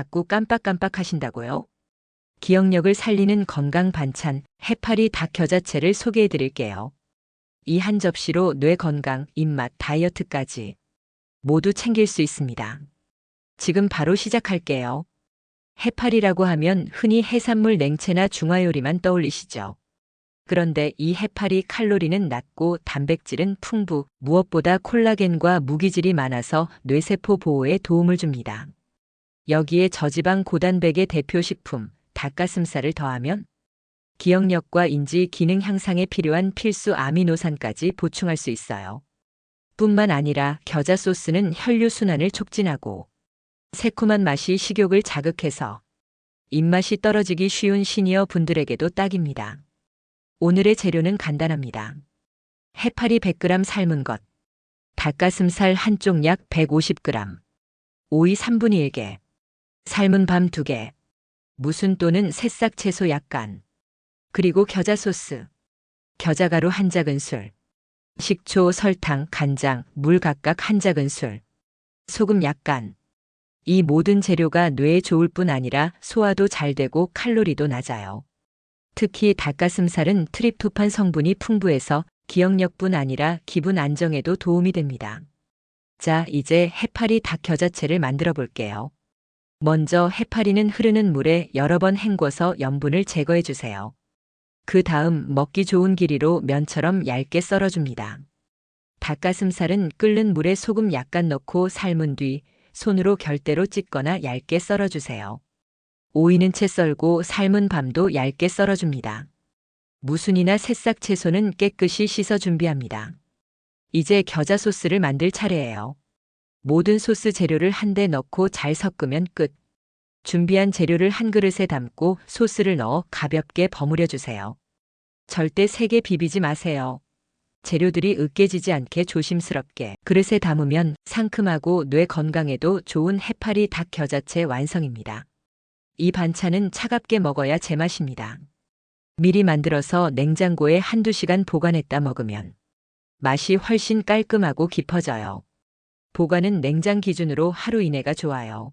자꾸 깜빡깜빡 하신다고요? 기억력을 살리는 건강 반찬 해파리 닭 겨자채를 소개해 드릴게요. 이 한 접시로 뇌 건강, 입맛, 다이어트까지 모두 챙길 수 있습니다. 지금 바로 시작할게요. 해파리라고 하면 흔히 해산물 냉채나 중화요리만 떠올리시죠. 그런데 이 해파리 칼로리는 낮고 단백질은 풍부, 무엇보다 콜라겐과 무기질이 많아서 뇌세포 보호에 도움을 줍니다. 여기에 저지방 고단백의 대표 식품, 닭가슴살을 더하면 기억력과 인지 기능 향상에 필요한 필수 아미노산까지 보충할 수 있어요. 뿐만 아니라 겨자 소스는 혈류 순환을 촉진하고 새콤한 맛이 식욕을 자극해서 입맛이 떨어지기 쉬운 시니어 분들에게도 딱입니다. 오늘의 재료는 간단합니다. 해파리 100g 삶은 것, 닭가슴살 한쪽 약 150g, 오이 3분의 1개, 삶은 밤 2개, 무순 또는 새싹 채소 약간, 그리고 겨자 소스, 겨자 가루 한 작은술, 식초, 설탕, 간장, 물 각각 한 작은술, 소금 약간. 이 모든 재료가 뇌에 좋을 뿐 아니라 소화도 잘 되고 칼로리도 낮아요. 특히 닭가슴살은 트립토판 성분이 풍부해서 기억력뿐 아니라 기분 안정에도 도움이 됩니다. 자, 이제 해파리 닭 겨자채를 만들어 볼게요. 먼저 해파리는 흐르는 물에 여러 번 헹궈서 염분을 제거해 주세요. 그 다음 먹기 좋은 길이로 면처럼 얇게 썰어줍니다. 닭가슴살은 끓는 물에 소금 약간 넣고 삶은 뒤 손으로 결대로 찢거나 얇게 썰어주세요. 오이는 채 썰고 삶은 밤도 얇게 썰어줍니다. 무순이나 새싹 채소는 깨끗이 씻어 준비합니다. 이제 겨자 소스를 만들 차례예요. 모든 소스 재료를 한데 넣고 잘 섞으면 끝. 준비한 재료를 한 그릇에 담고 소스를 넣어 가볍게 버무려 주세요. 절대 세게 비비지 마세요. 재료들이 으깨지지 않게 조심스럽게 그릇에 담으면 상큼하고 뇌 건강에도 좋은 해파리 닭 겨자채 완성입니다. 이 반찬은 차갑게 먹어야 제맛입니다. 미리 만들어서 냉장고에 한두 시간 보관했다 먹으면 맛이 훨씬 깔끔하고 깊어져요. 보관은 냉장 기준으로 하루 이내가 좋아요.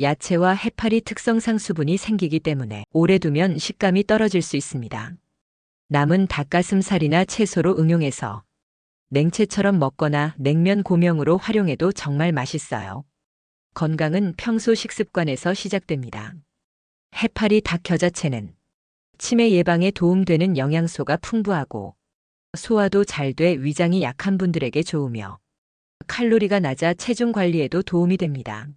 야채와 해파리 특성상 수분이 생기기 때문에 오래 두면 식감이 떨어질 수 있습니다. 남은 닭가슴살이나 채소로 응용해서 냉채처럼 먹거나 냉면 고명으로 활용해도 정말 맛있어요. 건강은 평소 식습관에서 시작됩니다. 해파리 닭 겨자채는 치매 예방에 도움되는 영양소가 풍부하고 소화도 잘 돼 위장이 약한 분들에게 좋으며 칼로리가 낮아 체중 관리에도 도움이 됩니다.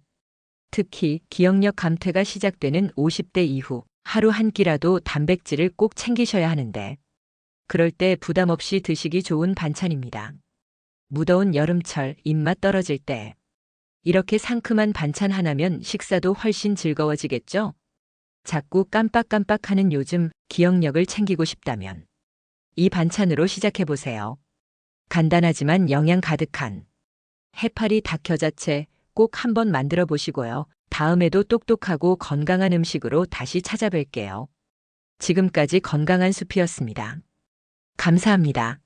특히 기억력 감퇴가 시작되는 50대 이후 하루 한 끼라도 단백질을 꼭 챙기셔야 하는데 그럴 때 부담 없이 드시기 좋은 반찬입니다. 무더운 여름철 입맛 떨어질 때 이렇게 상큼한 반찬 하나면 식사도 훨씬 즐거워지겠죠? 자꾸 깜빡깜빡하는 요즘 기억력을 챙기고 싶다면 이 반찬으로 시작해 보세요. 간단하지만 영양 가득한 해파리 닭 겨자채 꼭 한번 만들어 보시고요. 다음에도 똑똑하고 건강한 음식으로 다시 찾아뵐게요. 지금까지 건강한 숲이었습니다. 감사합니다.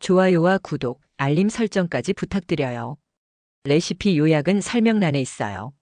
좋아요와 구독, 알림 설정까지 부탁드려요. 레시피 요약은 설명란에 있어요.